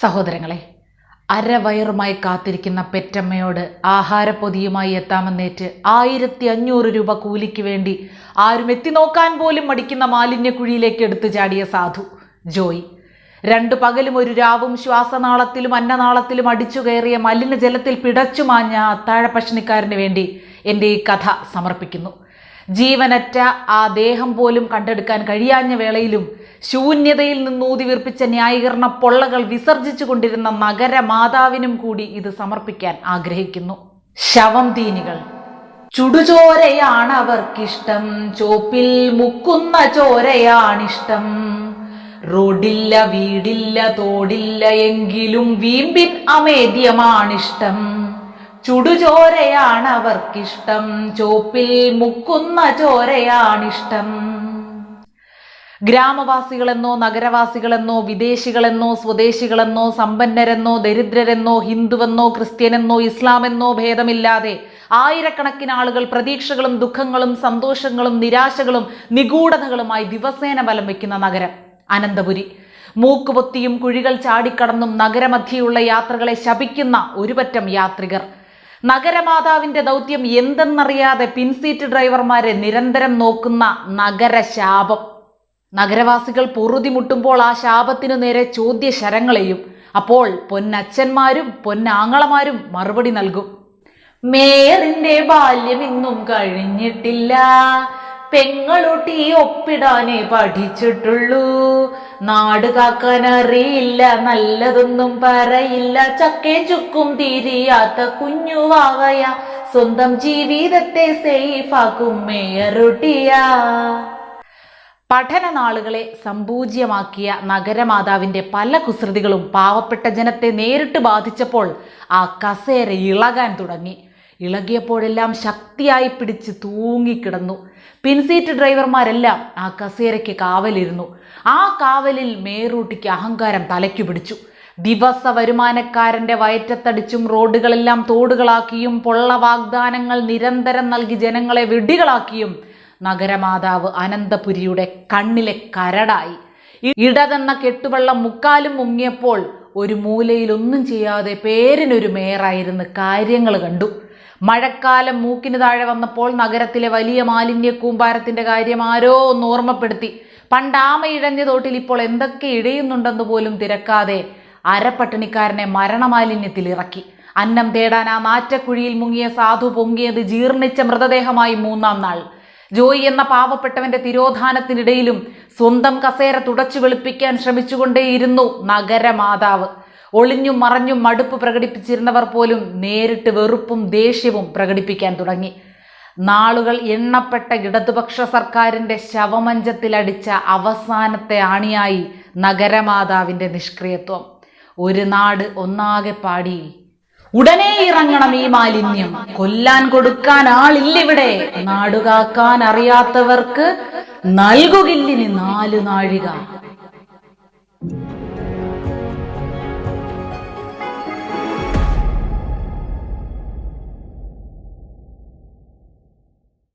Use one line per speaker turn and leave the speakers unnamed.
സഹോദരങ്ങളെ അരവയറുമായി കാത്തിരിക്കുന്ന പെറ്റമ്മയോട് ആഹാരപ്പൊതിയുമായി എത്താമെന്നേറ്റ് ആയിരത്തി അഞ്ഞൂറ് രൂപ കൂലിക്ക് വേണ്ടി ആരും എത്തി നോക്കാൻ പോലും മടിക്കുന്ന മാലിന്യക്കുഴിയിലേക്ക് എടുത്തു ചാടിയ സാധു ജോയി. രണ്ടു പകലും ഒരു രാവും ശ്വാസനാളത്തിലും അന്നനാളത്തിലും അടിച്ചു കയറിയ മലിനജലത്തിൽ പിടച്ചുമാഞ്ഞ അത്താഴ പഷ്ണിക്കാരന് വേണ്ടി എന്റെ ഈ കഥ സമർപ്പിക്കുന്നു. ജീവനറ്റ ആ ദേഹം പോലും കണ്ടെടുക്കാൻ കഴിയാഞ്ഞ വേളയിലും ശൂന്യതയിൽ നിന്നൂതി വീർപ്പിച്ച ന്യായീകരണ പൊള്ളകൾ വിസർജിച്ചു കൊണ്ടിരുന്ന നഗരമാതാവിനും കൂടി ഇത് സമർപ്പിക്കാൻ ആഗ്രഹിക്കുന്നു. ശവം തീനികൾ. ചുടുചോരയാണ് അവർക്കിഷ്ടം. ചോപ്പിൽ മുക്കുന്ന ചോരയാണിഷ്ടം. റോഡില്ല വീടില്ല തോടില്ല എങ്കിലും വീമ്പിൻ അമേദ്യമാണിഷ്ടം. ചുടുചോരയാണ് അവർക്കിഷ്ടം ചോപ്പിൽ മുക്കുന്ന ചോരയാണിഷ്ടം. ഗ്രാമവാസികളെന്നോ നഗരവാസികളെന്നോ വിദേശികളെന്നോ സ്വദേശികളെന്നോ സമ്പന്നരെന്നോ ദരിദ്രരെന്നോ ഹിന്ദുവെന്നോ ക്രിസ്ത്യനെന്നോ ഇസ്ലാമെന്നോ ഭേദമില്ലാതെ ആയിരക്കണക്കിന് ആളുകൾ പ്രതീക്ഷകളും ദുഃഖങ്ങളും സന്തോഷങ്ങളും നിരാശകളും നിഗൂഢതകളുമായി ദിവസേന ബലം വയ്ക്കുന്ന നഗരം അനന്തപുരി. മൂക്കുപൊത്തിയും കുഴികൾ ചാടിക്കടന്നും നഗരമധ്യയുള്ള യാത്രകളെ ശപിക്കുന്ന ഒരുപറ്റം യാത്രികർ. നഗരമാതാവിന്റെ ദൗത്യം എന്തെന്നറിയാതെ പിൻസീറ്റ് ഡ്രൈവർമാരെ നിരന്തരം നോക്കുന്ന നഗരശാപം. നഗരവാസികൾ പൊറുതിമുട്ടുമ്പോൾ ആ ശാപത്തിനു നേരെ ചോദ്യ ശരങ്ങളെയും അപ്പോൾ പൊന്നച്ഛന്മാരും പൊന്നാങ്ങളമാരും മറുപടി നൽകും. മേയറിന്റെ ബാല്യം ഇന്നും കഴിഞ്ഞിട്ടില്ല. പെങ്ങളൊട്ടി ഒപ്പിടാനേ പഠിച്ചിട്ടുള്ളൂ. നാട് കാക്കാൻ അറിയില്ല നല്ലതൊന്നും പറയില്ല. ചക്കേ ചുക്കും തിരിയാത്ത കുഞ്ഞുവാവയ സ്വന്തം ജീവിതത്തെ സേഫാക്കും മേയറുട്ടിയ. പഠന നാളുകളെ സമ്പൂജ്യമാക്കിയ നഗരമാതാവിന്റെ പല കുസൃതികളും പാവപ്പെട്ട ജനത്തെ നേരിട്ട് ബാധിച്ചപ്പോൾ ആ കസേര ഇളകാൻ തുടങ്ങി. ഇളകിയപ്പോഴെല്ലാം ശക്തിയായി പിടിച്ച് തൂങ്ങിക്കിടന്നു. പിൻസീറ്റ് ഡ്രൈവർമാരെല്ലാം ആ കസേരയ്ക്ക് കാവലിരുന്നു. ആ കാവലിൽ മേറൂട്ടിക്ക് അഹങ്കാരം തലയ്ക്കു പിടിച്ചു. ദിവസ വരുമാനക്കാരന്റെ വയറ്റത്തടിച്ചും റോഡുകളെല്ലാം തോടുകളാക്കിയും പൊള്ള വാഗ്ദാനങ്ങൾ നിരന്തരം നൽകി ജനങ്ങളെ വിഡികളാക്കിയും നഗരമാതാവ് അനന്തപുരിയുടെ കണ്ണിലെ കരടായി. ഇടതെന്ന കെട്ടുവെള്ളം മുക്കാലും മുങ്ങിയപ്പോൾ ഒരു മൂലയിൽ ഒന്നും ചെയ്യാതെ പേരിനൊരു മേയറായിരുന്ന് കാര്യങ്ങൾ കണ്ടു. മഴക്കാലം മൂക്കിന് താഴെ വന്നപ്പോൾ നഗരത്തിലെ വലിയ മാലിന്യ കൂമ്പാരത്തിന്റെ കാര്യം ആരോ ഒന്ന് ഓർമ്മപ്പെടുത്തി. പണ്ട് ആമ ഇഴഞ്ഞ തോട്ടിൽ ഇപ്പോൾ എന്തൊക്കെ ഇഴയുന്നുണ്ടെന്ന് പോലും തിരക്കാതെ അരപ്പട്ടിണിക്കാരനെ മരണമാലിന്യത്തിൽ ഇറക്കി. അന്നം തേടാൻ ആ നാറ്റക്കുഴിയിൽ മുങ്ങിയ സാധു പൊങ്ങിയത് ജീർണിച്ച മൃതദേഹമായി മൂന്നാം നാൾ. ജോയി എന്ന പാവപ്പെട്ടവന്റെ തിരോധാനത്തിനിടയിലും സ്വന്തം കസേര തുടച്ചു വെളുപ്പിക്കാൻ ശ്രമിച്ചുകൊണ്ടേയിരുന്നു നഗരമാതാവ്. ഒളിഞ്ഞും മറഞ്ഞും മടുപ്പ് പ്രകടിപ്പിച്ചിരുന്നവർ പോലും നേരിട്ട് വെറുപ്പും ദേഷ്യവും പ്രകടിപ്പിക്കാൻ തുടങ്ങി. നാളുകൾ എണ്ണപ്പെട്ട ഇടതുപക്ഷ സർക്കാരിന്റെ ശവമഞ്ചത്തിലടിച്ച അവസാനത്തെ ആണിയായി നഗരമാതാവിന്റെ നിഷ്ക്രിയത്വം. ഒരു നാട് ഒന്നാകെ പാടി. ഉടനെ ഇറങ്ങണം ഈ മാലിന്യം. കൊല്ലാൻ കൊടുക്കാൻ ആളില്ലിവിടെ. നാടുകാക്കാൻ അറിയാത്തവർക്ക് നൽകുകില്ലിന് നാലു നാഴിക.